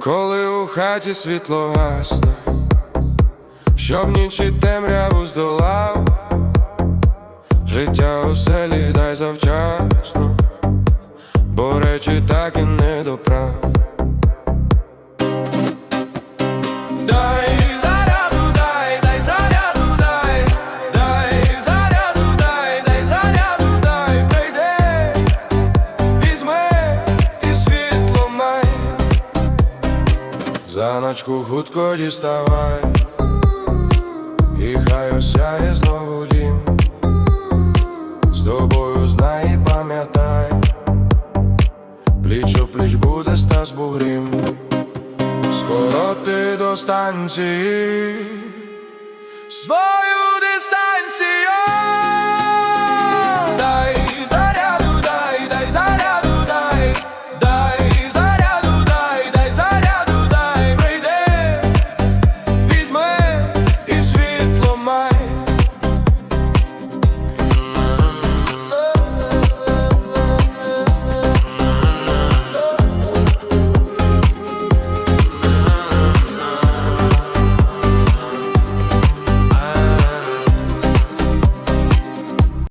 Коли у хаті світло гасне, щоб ніч і темряву здолав, життя у селі дай завчасно, бо речі так і не доправ. Заначку хутко діставай, і хай осяє знову дім. З тобою знай і пам'ятай, пліч у пліч буде Стас Бугрім. Скоро ти до станції.